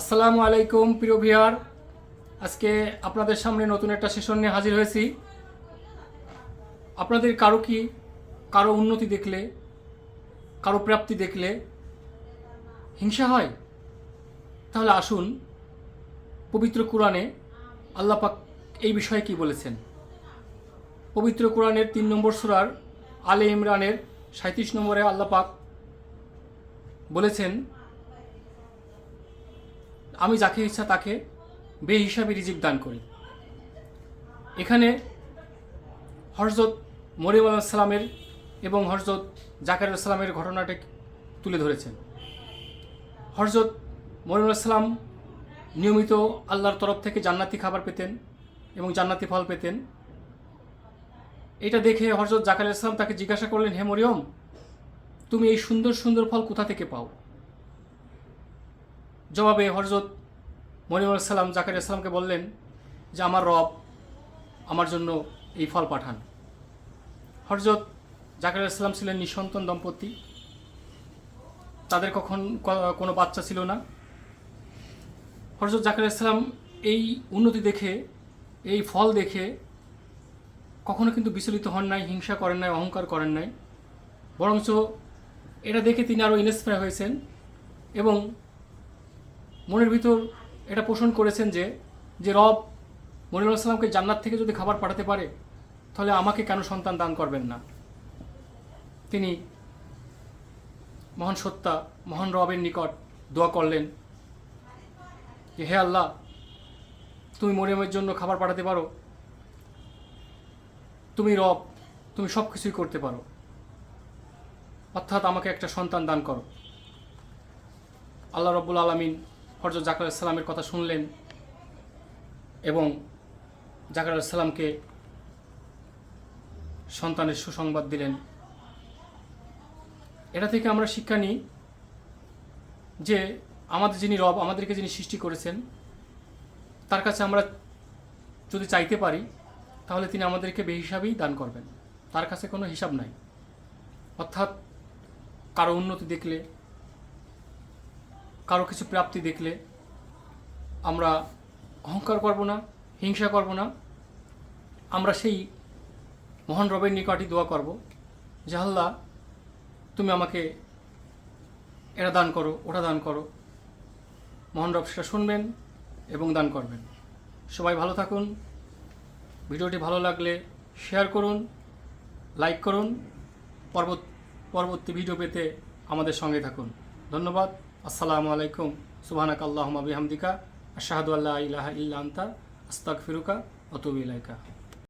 আসসালামু আলাইকুম, প্রিয় ভিয়ার আজকে আপনাদের সামনে নতুন একটা সেশন নিয়ে হাজির হয়েছি। আপনাদের কারও কি কারও উন্নতি দেখলে, কারও প্রাপ্তি দেখলে হিংসা হয়? তাহলে আসুন, পবিত্র কোরআনে আল্লাপাক এই বিষয়ে কি বলেছেন? পবিত্র কোরআনের তিন নম্বর সুরার আলে ইমরানের সাঁত্রিশ নম্বরে আল্লাপাক বলেছেন আমি যাকে ইচ্ছা তাকে বে হিসাবে রিজিক দান করি। এখানে হরজত মরিম আলাহিসাল্লামের এবং হরজত জাকার সালামের ঘটনাটা তুলে ধরেছেন। হরজত মরিম আলাহিসাল্লাম নিয়মিত আল্লাহর তরফ থেকে জান্নাতি খাবার পেতেন এবং জান্নাতি ফল পেতেন। এটা দেখে হরজত জাকার ইসলাম তাকে জিজ্ঞাসা করলেন, হে মরিয়ম, তুমি এই সুন্দর সুন্দর ফল কোথা থেকে পাও? জবাবে হরজত মরিম সালাম জাকার ইসলামকে বললেন যে, আমার রব আমার জন্য এই ফল পাঠান। হরজত জাকার ইসলাম ছিলেন নিঃসন্তান দম্পতি। তাদের কখন কোনো বাচ্চা ছিল না। হরজত জাকার ইসলাম এই উন্নতি দেখে, এই ফল দেখে কখনো কিন্তু বিচলিত হন নাই, হিংসা করেন নাই, অহংকার করেন নাই। বরঞ্চ এটা দেখে তিনি আরও ইন্সপায়ার হয়েছেন এবং মনের ভিতর এটা পোষণ করেছেন যে যে রব মনিরুল সালামকে জান্নাত থেকে যদি খাবার পাঠাতে পারে, তাহলে আমাকে কেন সন্তান দান করবেন না? তিনি মহান সত্তা, মহান রবের নিকট দোয়া করলেন যে, হে আল্লাহ, তুমি মরিয়মের জন্য খাবার পাঠাতে পারো। তুমি রব, তুমি সব কিছুই করতে পারো। অর্থাৎ আমাকে একটা সন্তান দান করো। আল্লাহ রব্বুল আলমিন হরজত জাকার সালামের কথা শুনলেন এবং জাকার সালামকে সন্তানের সুসংবাদ দিলেন। এটা থেকে আমরা শিক্ষা নিই যে আমাদের যিনি রব, আমাদেরকে যিনি সৃষ্টি করেছেন, তার কাছে আমরা যদি চাইতে পারি, তাহলে তিনি আমাদেরকে বেহিসাবেই দান করবেন। তার কাছে কোনো হিসাব নাই। অর্থাৎ কারও উন্নতি দেখলে কারও কিছু প্রাপ্তি দেখলে আমরা অহংকার করব না, হিংসা করব না। আমরা সেই মহান রবের নিকটই দোয়া করব আল্লাহ, তুমি আমাকে এটা দান করো ওটা দান করো। মহান রব সেটা শুনবেন এবং দান করবেন। সবাই ভালো থাকুন। ভিডিওটি ভালো লাগলে শেয়ার করুন, লাইক করুন পরবর্তী ভিডিও পেতে আমাদের সঙ্গে থাকুন। ধন্যবাদ। আসসালামু আলাইকুম। সুবাহানাক আল্লাহমা বিহামদিকা। আশাহাদ আল্লাহ ইলাহা ইল্লা আন্তা। আস্তাক ফিরুকা আতুবু ইলাইকা।